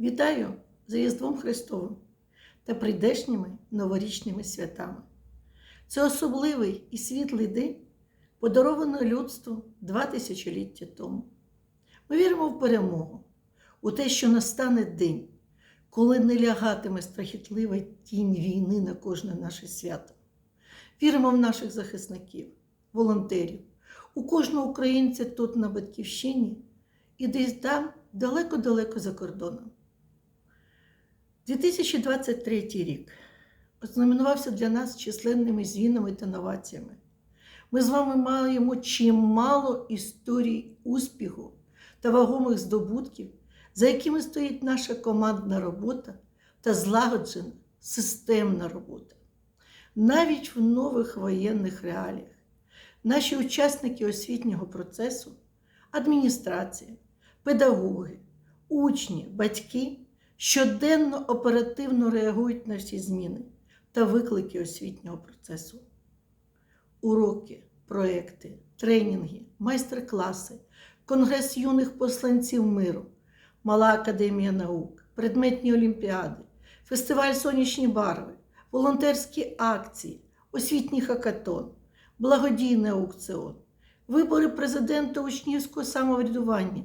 Вітаю за Різдвом Христовим та прийдешніми новорічними святами. Це особливий і світлий день, подарований людству два тисячоліття тому. Ми віримо в перемогу, у те, що настане день, коли не лягатиме страхітлива тінь війни на кожне наше свято. Віримо в наших захисників, волонтерів, у кожного українця тут на Батьківщині і десь там далеко-далеко за кордоном. 2023 рік ознаменувався для нас численними змінами та новаціями. Ми з вами маємо чимало історій успіху та вагомих здобутків, за якими стоїть наша командна робота та злагоджена системна робота. Навіть в нових воєнних реаліях наші учасники освітнього процесу, адміністрація, педагоги, учні, батьки щоденно оперативно реагують на всі зміни та виклики освітнього процесу. Уроки, проекти, тренінги, майстер-класи, Конгрес юних посланців миру, Мала академія наук, предметні олімпіади, фестиваль Сонячні барви, волонтерські акції, освітній хакатон, благодійний аукціон, вибори президента учнівського самоврядування,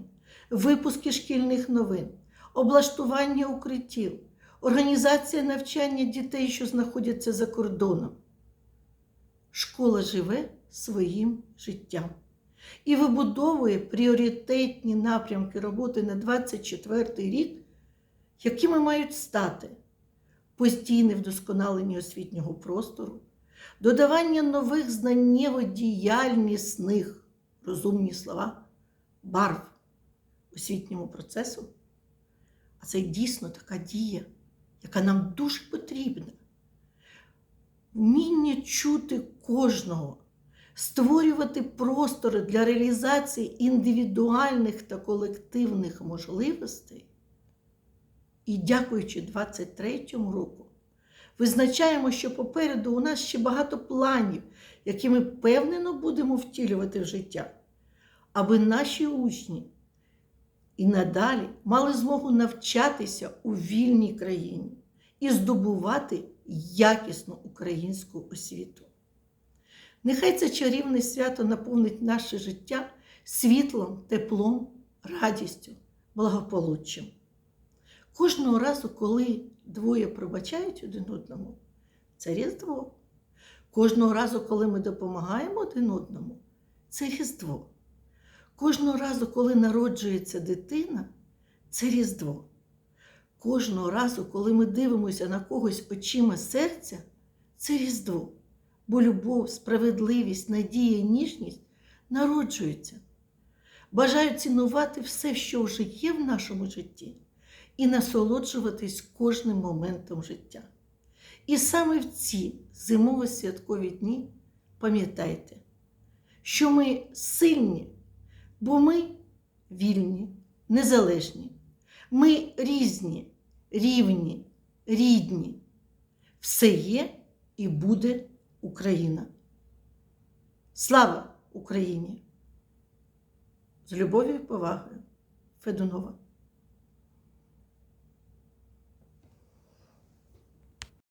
випуски шкільних новин, облаштування укриттів, організація навчання дітей, що знаходяться за кордоном. Школа живе своїм життям і вибудовує пріоритетні напрямки роботи на 24 рік, якими мають стати постійне вдосконалення освітнього простору, додавання нових знаннєво-діяльнісних, розумні слова, барв освітньому процесу. Це дійсно така дія, яка нам дуже потрібна. Вміння чути кожного, створювати простори для реалізації індивідуальних та колективних можливостей. І, дякуючи 23-му року, визначаємо, що попереду у нас ще багато планів, які ми впевнено будемо втілювати в життя, аби наші учні і надалі мали змогу навчатися у вільній країні і здобувати якісну українську освіту. Нехай це чарівне свято наповнить наше життя світлом, теплом, радістю, благополуччям. Кожного разу, коли двоє пробачають один одному, це Різдво. Кожного разу, коли ми допомагаємо один одному, це Різдво. Кожного разу, коли народжується дитина, це Різдво. Кожного разу, коли ми дивимося на когось очима серця, це Різдво. Бо любов, справедливість, надія, ніжність народжуються. Бажаю цінувати все, що вже є в нашому житті, і насолоджуватись кожним моментом життя. І саме в ці зимово-святкові дні пам'ятайте, що ми сильні, бо ми вільні, незалежні, ми різні, рівні, рідні. Все є і буде Україна. Слава Україні! З любов'ю і повагою Федунова.